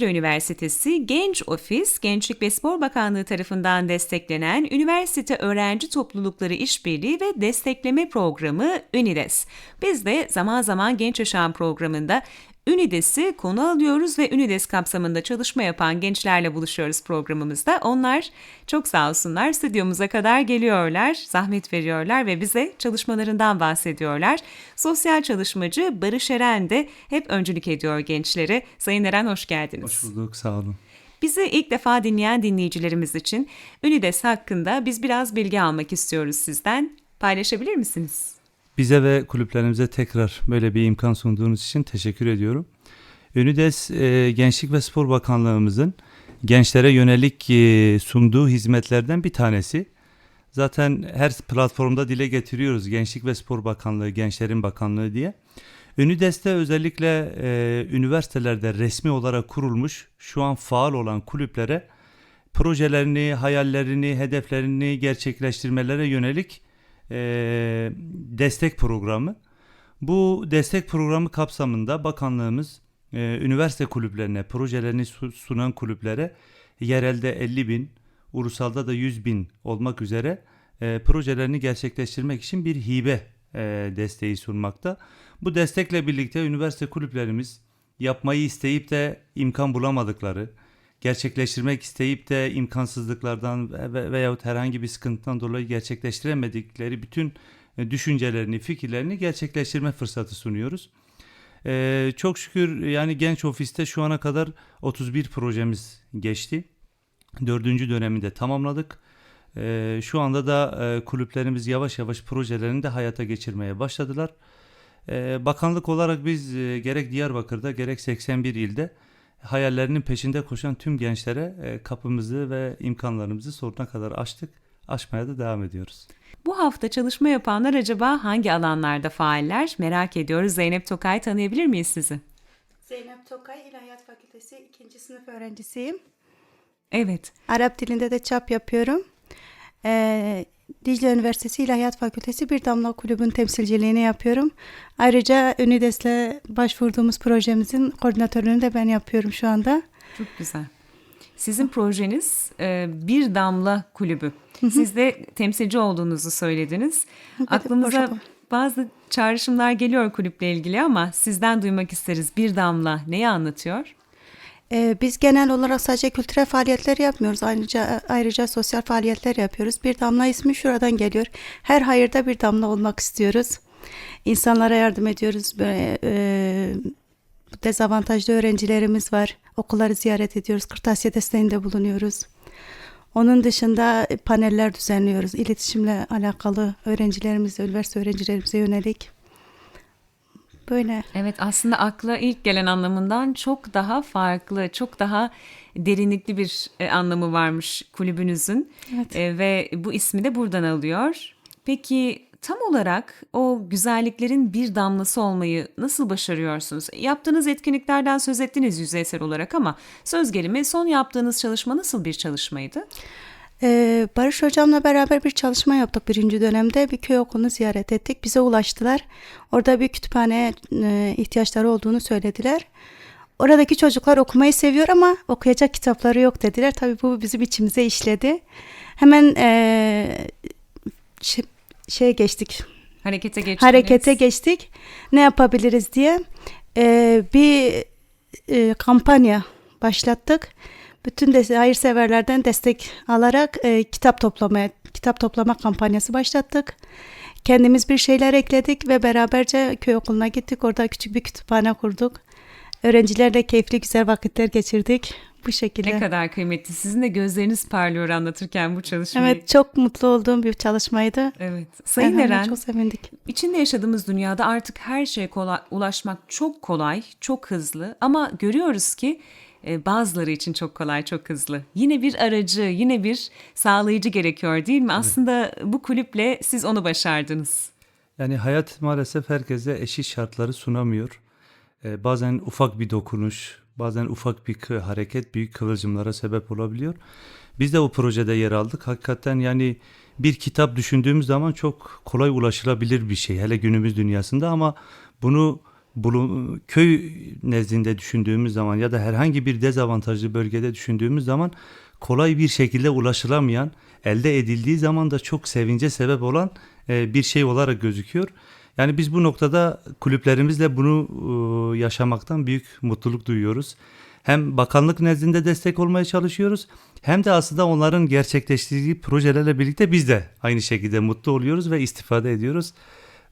Dicle Üniversitesi Genç Ofis, Gençlik ve Spor Bakanlığı tarafından desteklenen Üniversite Öğrenci Toplulukları İşbirliği ve Destekleme Programı UNIDES. Biz de zaman zaman Genç Yaşam programında UNIDES'i konu alıyoruz ve UNIDES kapsamında çalışma yapan gençlerle buluşuyoruz programımızda. Onlar çok sağ olsunlar stüdyomuza kadar geliyorlar, zahmet veriyorlar ve bize çalışmalarından bahsediyorlar. Sosyal çalışmacı Barış Eren de hep öncülük ediyor gençlere. Sayın Eren hoş geldiniz. Hoş bulduk, sağ olun. Bizi ilk defa dinleyen dinleyicilerimiz için UNIDES hakkında biz biraz bilgi almak istiyoruz sizden. Paylaşabilir misiniz? Bize ve kulüplerimize tekrar böyle bir imkan sunduğunuz için teşekkür ediyorum. Ünides e, Gençlik ve Spor Bakanlığımızın gençlere yönelik e, sunduğu hizmetlerden bir tanesi. Zaten her platformda dile getiriyoruz Gençlik ve Spor Bakanlığı, Gençlerin Bakanlığı diye. Ünides'te özellikle e, üniversitelerde resmi olarak kurulmuş, şu an faal olan kulüplere projelerini, hayallerini, hedeflerini gerçekleştirmelere yönelik e, destek programı. Bu destek programı kapsamında bakanlığımız e, üniversite kulüplerine, projelerini sunan kulüplere yerelde 50 bin, ulusalda da 100 bin olmak üzere e, projelerini gerçekleştirmek için bir hibe e, desteği sunmakta. Bu destekle birlikte üniversite kulüplerimiz yapmayı isteyip de imkan bulamadıkları, gerçekleştirmek isteyip de imkansızlıklardan veyahut herhangi bir sıkıntıdan dolayı gerçekleştiremedikleri bütün e, düşüncelerini, fikirlerini gerçekleştirme fırsatı sunuyoruz. Ee, çok şükür yani genç ofiste şu ana kadar 31 projemiz geçti. Dördüncü dönemi de tamamladık. Ee, şu anda da e, kulüplerimiz yavaş yavaş projelerini de hayata geçirmeye başladılar. Bakanlık olarak biz e, gerek Diyarbakır'da gerek 81 ilde hayallerinin peşinde koşan tüm gençlere e, kapımızı ve imkanlarımızı sonuna kadar açtık. Açmaya da devam ediyoruz. Bu hafta çalışma yapanlar acaba hangi alanlarda faaller? Merak ediyoruz. Zeynep Tokay tanıyabilir miyiz sizi? Zeynep Tokay, İlahiyat Fakültesi 2. sınıf öğrencisiyim. Evet. Arap dilinde de çap yapıyorum. Ee, Dicle Üniversitesi İlahiyat Fakültesi Bir Damla Kulübün temsilciliğini yapıyorum. Ayrıca Ünides'le başvurduğumuz projemizin koordinatörlüğünü de ben yapıyorum şu anda. Çok güzel. Sizin projeniz e, Bir Damla Kulübü. Siz de temsilci olduğunuzu söylediniz. Aklımıza bazı çağrışımlar geliyor kulüple ilgili ama sizden duymak isteriz. Bir Damla neyi anlatıyor? Ee, biz genel olarak sadece kültürel faaliyetler yapmıyoruz. Ayrıca ayrıca sosyal faaliyetler yapıyoruz. Bir damla ismi şuradan geliyor. Her hayırda bir damla olmak istiyoruz. İnsanlara yardım ediyoruz. Böyle, e, dezavantajlı öğrencilerimiz var. Okulları ziyaret ediyoruz. Kırtasiye desteğinde bulunuyoruz. Onun dışında paneller düzenliyoruz. İletişimle alakalı öğrencilerimize, üniversite öğrencilerimize yönelik. Böyle. Evet aslında akla ilk gelen anlamından çok daha farklı, çok daha derinlikli bir e, anlamı varmış kulübünüzün. Evet. E, ve bu ismi de buradan alıyor. Peki tam olarak o güzelliklerin bir damlası olmayı nasıl başarıyorsunuz? Yaptığınız etkinliklerden söz ettiniz yüzeysel olarak ama söz gelimi son yaptığınız çalışma nasıl bir çalışmaydı? Ee, Barış Hocam'la beraber bir çalışma yaptık birinci dönemde. Bir köy okulunu ziyaret ettik. Bize ulaştılar. Orada bir kütüphane e, ihtiyaçları olduğunu söylediler. Oradaki çocuklar okumayı seviyor ama okuyacak kitapları yok dediler. Tabii bu bizim içimize işledi. Hemen e, şey, şeye geçtik. Harekete geçtik. Harekete geçtik. Ne yapabiliriz diye e, bir e, kampanya başlattık bütün de hayırseverlerden destek alarak e, kitap toplamaya kitap toplama kampanyası başlattık. Kendimiz bir şeyler ekledik ve beraberce köy okuluna gittik. Orada küçük bir kütüphane kurduk. Öğrencilerle keyifli güzel vakitler geçirdik. Bu şekilde. Ne kadar kıymetli. Sizin de gözleriniz parlıyor anlatırken bu çalışmayı. Evet çok mutlu olduğum bir çalışmaydı. Evet. Sayın evet, Eren. Çok sevindik. İçinde yaşadığımız dünyada artık her şeye kolay, ulaşmak çok kolay, çok hızlı. Ama görüyoruz ki bazıları için çok kolay, çok hızlı. Yine bir aracı, yine bir sağlayıcı gerekiyor değil mi? Aslında bu kulüple siz onu başardınız. Yani hayat maalesef herkese eşit şartları sunamıyor. Ee, bazen ufak bir dokunuş, bazen ufak bir hareket büyük kıvılcımlara sebep olabiliyor. Biz de o projede yer aldık. Hakikaten yani bir kitap düşündüğümüz zaman çok kolay ulaşılabilir bir şey. Hele günümüz dünyasında ama bunu köy nezdinde düşündüğümüz zaman ya da herhangi bir dezavantajlı bölgede düşündüğümüz zaman kolay bir şekilde ulaşılamayan, elde edildiği zaman da çok sevince sebep olan e, bir şey olarak gözüküyor. Yani biz bu noktada kulüplerimizle bunu e, yaşamaktan büyük mutluluk duyuyoruz. Hem bakanlık nezdinde destek olmaya çalışıyoruz hem de aslında onların gerçekleştirdiği projelerle birlikte biz de aynı şekilde mutlu oluyoruz ve istifade ediyoruz.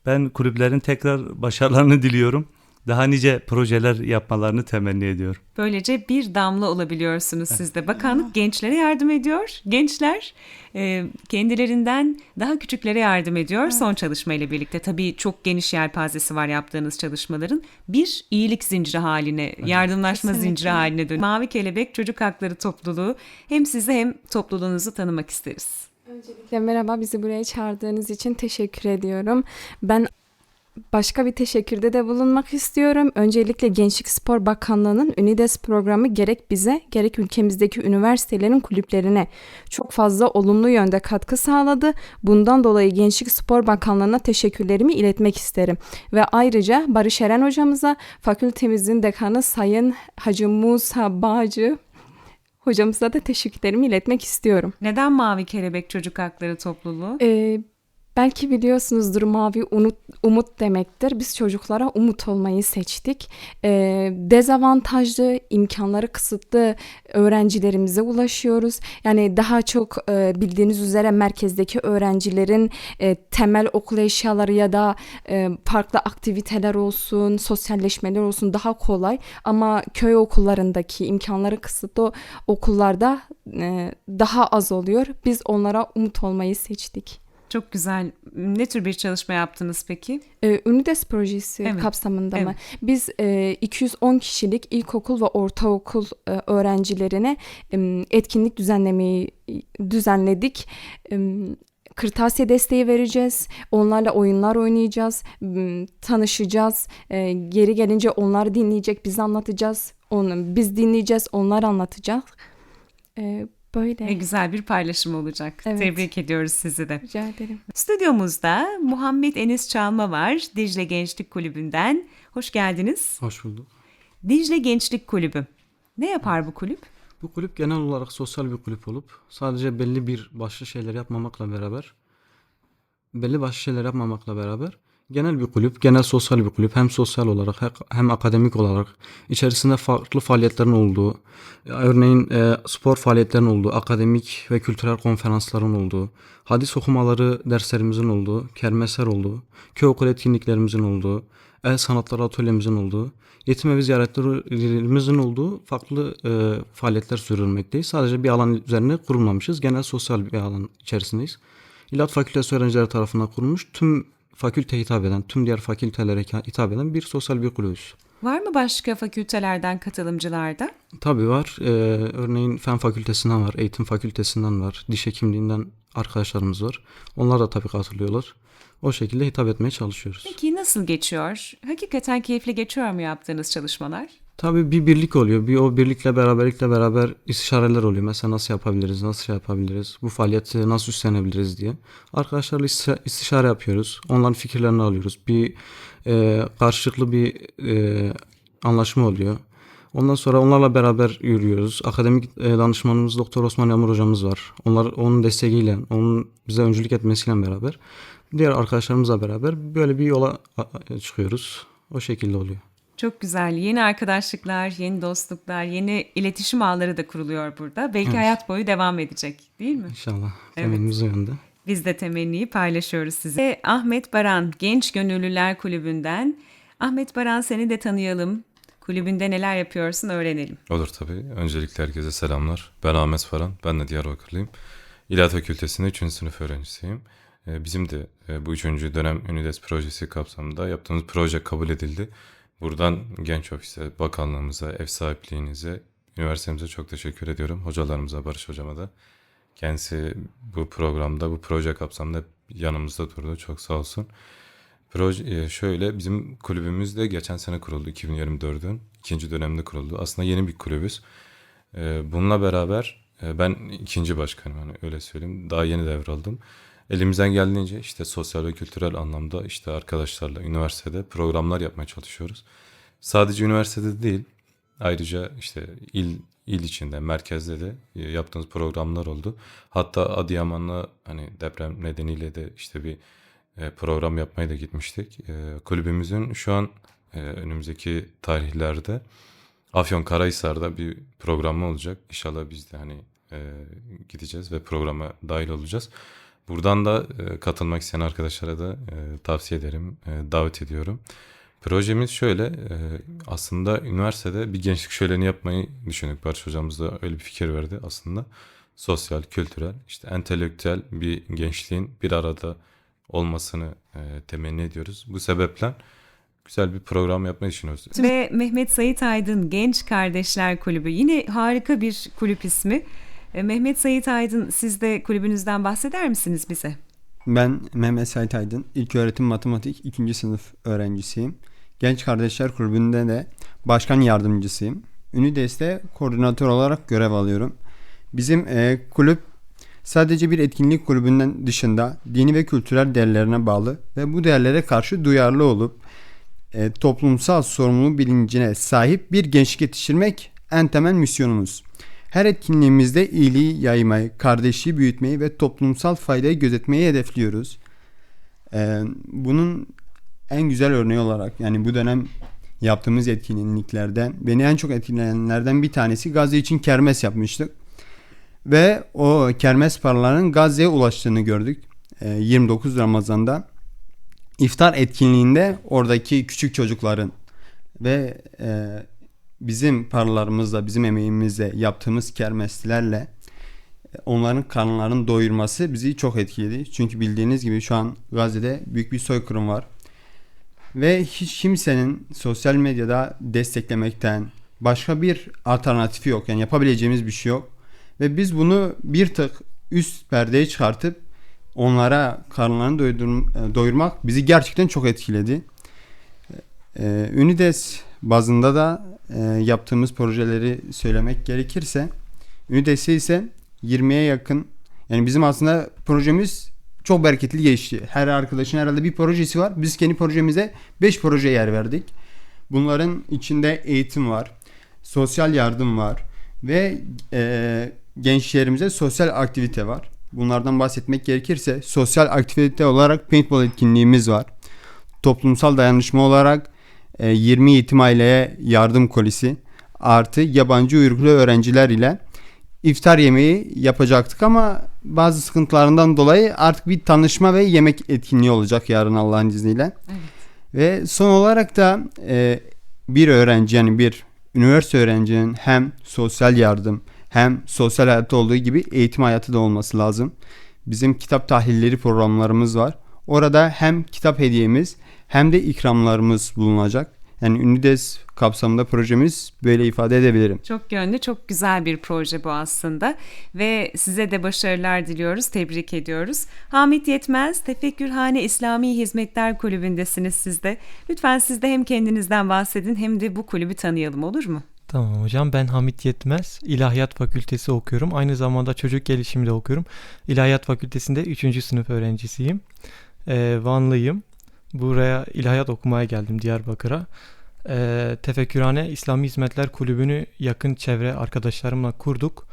Ben kulüplerin tekrar başarılarını diliyorum. Daha nice projeler yapmalarını temenni ediyorum. Böylece bir damla olabiliyorsunuz siz de. Bakanlık gençlere yardım ediyor. Gençler e, kendilerinden daha küçüklere yardım ediyor. Son çalışmayla birlikte tabii çok geniş yelpazesi var yaptığınız çalışmaların. Bir iyilik zinciri haline, yardımlaşma Kesinlikle. zinciri haline dönüyor. Mavi Kelebek Çocuk Hakları Topluluğu hem sizi hem topluluğunuzu tanımak isteriz. Öncelikle merhaba bizi buraya çağırdığınız için teşekkür ediyorum. Ben başka bir teşekkürde de bulunmak istiyorum. Öncelikle Gençlik Spor Bakanlığı'nın Ünides programı gerek bize gerek ülkemizdeki üniversitelerin kulüplerine çok fazla olumlu yönde katkı sağladı. Bundan dolayı Gençlik Spor Bakanlığı'na teşekkürlerimi iletmek isterim. Ve ayrıca Barış Eren hocamıza fakültemizin dekanı Sayın Hacı Musa Bağcı hocamıza da teşekkürlerimi iletmek istiyorum. Neden Mavi Kelebek Çocuk Hakları Topluluğu? Ee, belki biliyorsunuzdur mavi umut, umut demektir. Biz çocuklara umut olmayı seçtik. Ee, dezavantajlı, imkanları kısıtlı öğrencilerimize ulaşıyoruz. Yani daha çok e, bildiğiniz üzere merkezdeki öğrencilerin e, temel okul eşyaları ya da e, farklı aktiviteler olsun, sosyalleşmeler olsun daha kolay. Ama köy okullarındaki imkanları kısıtlı okullarda e, daha az oluyor. Biz onlara umut olmayı seçtik. Çok güzel. Ne tür bir çalışma yaptınız peki? Ee, Ünides projesi Evet, kapsamında mı? evet. Biz e, 210 kişilik ilkokul ve ortaokul e, öğrencilerine e, etkinlik düzenlemeyi düzenledik. E, kırtasiye desteği vereceğiz. Onlarla oyunlar oynayacağız. Tanışacağız. E, geri gelince onlar dinleyecek, biz anlatacağız. Onu, biz dinleyeceğiz, onlar anlatacak. E, böyle. Ne güzel bir paylaşım olacak. Evet. Tebrik ediyoruz sizi de. Rica ederim. Stüdyomuzda Muhammed Enis Çalma var Dicle Gençlik Kulübü'nden. Hoş geldiniz. Hoş bulduk. Dicle Gençlik Kulübü. Ne yapar bu kulüp? Bu kulüp genel olarak sosyal bir kulüp olup sadece belli bir başlı şeyler yapmamakla beraber belli başlı şeyler yapmamakla beraber genel bir kulüp, genel sosyal bir kulüp hem sosyal olarak he- hem akademik olarak içerisinde farklı faaliyetlerin olduğu, örneğin e, spor faaliyetlerinin olduğu, akademik ve kültürel konferansların olduğu, hadis okumaları derslerimizin olduğu, kermesler olduğu, köy okul etkinliklerimizin olduğu, el sanatları atölyemizin olduğu, yetim evi ziyaretlerimizin olduğu farklı e, faaliyetler sürdürmekteyiz. Sadece bir alan üzerine kurulmamışız. Genel sosyal bir alan içerisindeyiz. İlahi Fakültesi öğrencileri tarafından kurulmuş tüm fakülte hitap eden, tüm diğer fakültelere hitap eden bir sosyal bir kulübüz. Var mı başka fakültelerden katılımcılarda? Tabii var. Ee, örneğin Fen Fakültesinden var, Eğitim Fakültesinden var, Diş Hekimliğinden arkadaşlarımız var. Onlar da tabii katılıyorlar. O şekilde hitap etmeye çalışıyoruz. Peki nasıl geçiyor? Hakikaten keyifli geçiyor mu yaptığınız çalışmalar? Tabii bir birlik oluyor. Bir o birlikle beraberlikle beraber istişareler oluyor. Mesela nasıl yapabiliriz, nasıl şey yapabiliriz, bu faaliyeti nasıl üstlenebiliriz diye. Arkadaşlarla istişa- istişare yapıyoruz. Onların fikirlerini alıyoruz. Bir e, karşılıklı bir e, anlaşma oluyor. Ondan sonra onlarla beraber yürüyoruz. Akademik e, danışmanımız Doktor Osman Yağmur hocamız var. Onlar onun desteğiyle, onun bize öncülük etmesiyle beraber diğer arkadaşlarımızla beraber böyle bir yola çıkıyoruz. O şekilde oluyor. Çok güzel. Yeni arkadaşlıklar, yeni dostluklar, yeni iletişim ağları da kuruluyor burada. Belki Evet. hayat boyu devam edecek değil mi? İnşallah. Evet. Temennimiz o yönde. Biz de temenniyi paylaşıyoruz size. Ahmet Baran, Genç Gönüllüler Kulübü'nden. Ahmet Baran seni de tanıyalım. Kulübünde neler yapıyorsun öğrenelim. Olur tabii. Öncelikle herkese selamlar. Ben Ahmet Faran. Ben de Diyarbakırlıyım. İlahi Fakültesi'nde 3. sınıf öğrencisiyim. Ee, Bizim de e, bu 3. dönem Ünides projesi kapsamında yaptığımız proje kabul edildi. Buradan Genç Ofis'e, bakanlığımıza, ev sahipliğinize, üniversitemize çok teşekkür ediyorum. Hocalarımıza, Barış Hocama da. Kendisi bu programda, bu proje kapsamında yanımızda durdu. Çok sağ olsun. Proje e, şöyle bizim kulübümüz de geçen sene kuruldu 2024'ün ikinci döneminde kuruldu. Aslında yeni bir kulübüz. E, Bununla beraber e, ben ikinci başkanım hani öyle söyleyeyim. Daha yeni devraldım. Elimizden geldiğince işte sosyal ve kültürel anlamda işte arkadaşlarla üniversitede programlar yapmaya çalışıyoruz. Sadece üniversitede değil, ayrıca işte il il içinde, merkezde de e, yaptığımız programlar oldu. Hatta Adıyaman'la hani deprem nedeniyle de işte bir e, program yapmaya da gitmiştik. E, kulübümüzün şu an önümüzdeki tarihlerde Afyonkarahisar'da bir programı olacak. İnşallah biz de hani gideceğiz ve programa dahil olacağız. Buradan da e, katılmak isteyen arkadaşlara da e, tavsiye ederim, e, davet ediyorum. Projemiz şöyle, aslında üniversitede bir gençlik şöleni yapmayı düşündük. Barış hocamız da öyle bir fikir verdi aslında. Sosyal, kültürel, işte entelektüel bir gençliğin bir arada olmasını temenni ediyoruz. Bu sebeple güzel bir program yapmayı düşünüyoruz. Ve Mehmet Sait Aydın Genç Kardeşler Kulübü yine harika bir kulüp ismi. E, Mehmet Sait Aydın siz de kulübünüzden bahseder misiniz bize? Ben Mehmet Sait Aydın. İlköğretim Matematik 2. sınıf öğrencisiyim. Genç Kardeşler Kulübü'nde de başkan yardımcısıyım. Ünides'te koordinatör olarak görev alıyorum. Bizim e, kulüp sadece bir etkinlik kulübünden dışında dini ve kültürel değerlerine bağlı ve bu değerlere karşı duyarlı olup e, toplumsal sorumluluk bilincine sahip bir gençlik yetiştirmek en temel misyonumuz. Her etkinliğimizde iyiliği yaymayı, kardeşliği büyütmeyi ve toplumsal faydayı gözetmeyi hedefliyoruz. Ee, bunun en güzel örneği olarak yani bu dönem yaptığımız etkinliklerden beni en çok etkileyenlerden bir tanesi Gazze için kermes yapmıştık. Ve o kermes paralarının Gazze'ye ulaştığını gördük. Ee, 29 Ramazan'da iftar etkinliğinde oradaki küçük çocukların ve e, bizim paralarımızla, bizim emeğimizle yaptığımız kermeslerle e, onların karnlarını doyurması bizi çok etkiledi. Çünkü bildiğiniz gibi şu an Gazze'de büyük bir soykırım var. Ve hiç kimsenin sosyal medyada desteklemekten başka bir alternatifi yok. Yani yapabileceğimiz bir şey yok. Ve biz bunu bir tık üst perdeye çıkartıp onlara karnlarını doyurum- doyurmak bizi gerçekten çok etkiledi. Ünides bazında da e, yaptığımız projeleri söylemek gerekirse Ünides'e ise 20'ye yakın yani bizim aslında projemiz çok bereketli geçti. Her arkadaşın herhalde bir projesi var. Biz kendi projemize 5 proje yer verdik. Bunların içinde eğitim var, sosyal yardım var ve e, gençlerimize sosyal aktivite var. Bunlardan bahsetmek gerekirse sosyal aktivite olarak paintball etkinliğimiz var. Toplumsal dayanışma olarak e, 20 yetim aileye yardım kolisi artı yabancı uyruklu öğrenciler ile iftar yemeği yapacaktık ama bazı sıkıntılarından dolayı artık bir tanışma ve yemek etkinliği olacak yarın Allah'ın izniyle. Evet. Ve son olarak da e, bir öğrenci yani bir üniversite öğrencinin hem sosyal yardım hem sosyal hayatta olduğu gibi eğitim hayatı da olması lazım. Bizim kitap tahlilleri programlarımız var. Orada hem kitap hediyemiz hem de ikramlarımız bulunacak. Yani Ünides kapsamında projemiz böyle ifade edebilirim. Çok yönlü, çok güzel bir proje bu aslında ve size de başarılar diliyoruz, tebrik ediyoruz. Hamit Yetmez, Tefekkürhane İslami Hizmetler Kulübü'ndesiniz siz de. Lütfen siz de hem kendinizden bahsedin hem de bu kulübü tanıyalım olur mu? Tamam hocam ben Hamit Yetmez. İlahiyat Fakültesi okuyorum. Aynı zamanda çocuk gelişimi de okuyorum. İlahiyat Fakültesi'nde 3. sınıf öğrencisiyim. Ee, Vanlıyım. Buraya ilahiyat okumaya geldim Diyarbakır'a. Ee, Tefekkürhane İslami Hizmetler Kulübü'nü yakın çevre arkadaşlarımla kurduk.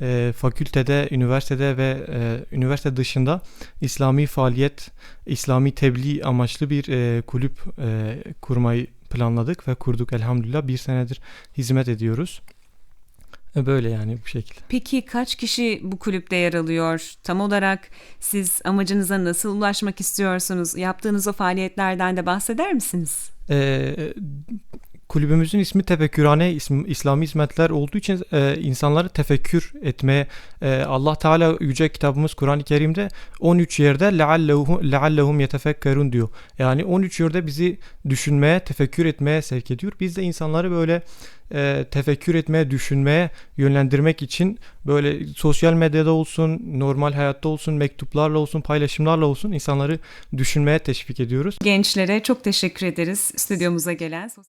Ee, fakültede, üniversitede ve e, üniversite dışında İslami faaliyet, İslami tebliğ amaçlı bir e, kulüp e, kurmayı planladık ve kurduk elhamdülillah. Bir senedir hizmet ediyoruz. E, Böyle yani bu şekilde. Peki kaç kişi bu kulüpte yer alıyor? Tam olarak siz amacınıza nasıl ulaşmak istiyorsunuz? Yaptığınız o faaliyetlerden de bahseder misiniz? Ee, kulübümüzün ismi Tefekkürhane İsm- İslami Hizmetler olduğu için e, insanları tefekkür etmeye e, Allah Teala yüce kitabımız Kur'an-ı Kerim'de 13 yerde leallehum yetefekkerun diyor. Yani 13 yerde bizi düşünmeye, tefekkür etmeye sevk ediyor. Biz de insanları böyle e, tefekkür etmeye, düşünmeye yönlendirmek için böyle sosyal medyada olsun, normal hayatta olsun, mektuplarla olsun, paylaşımlarla olsun insanları düşünmeye teşvik ediyoruz. Gençlere çok teşekkür ederiz stüdyomuza gelen.